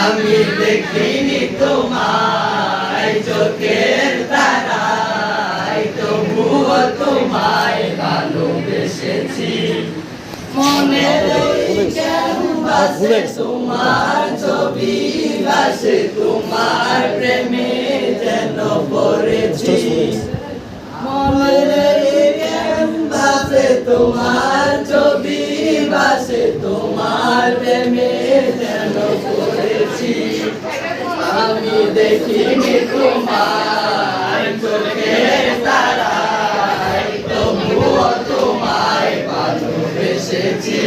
আমি দেখিনি তোমায়, চোখের তারায় তবুও তোমায় ভালোবেসেছি। ওই ক্যানভাসে তোমার ছবি ভাসে তোমার প্রেমে যেন পড়েছি। মনের ওই তোমার ছবি ভাসে তোমার প্রেমে পড়েছি আমি দেখিনি তোমার চোখে তারাই তবুও তোমায় ভালোবেসেছি।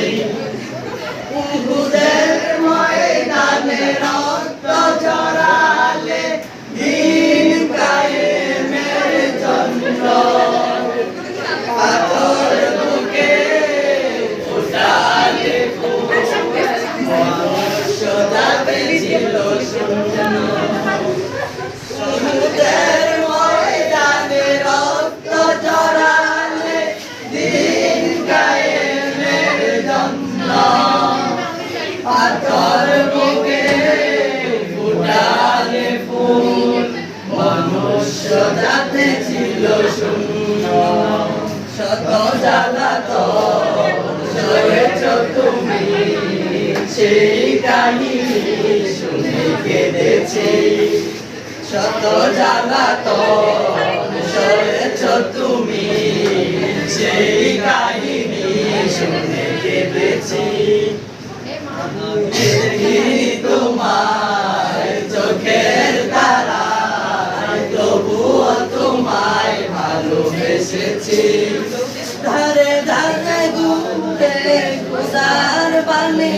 যাতে ছিল শূন্য। শত জ্বালাত সয়েছ সেই কাহিনী শুনে কেঁদেছি। শত জ্বালাত সয়েছ তুমি। সেই কাহিনী শুনে কেঁদেছি। তোমায় চোখের তারায় তবুও তোমায় ভালোবেসেছি। ধারে ধারে ঘুরে গোসার পালে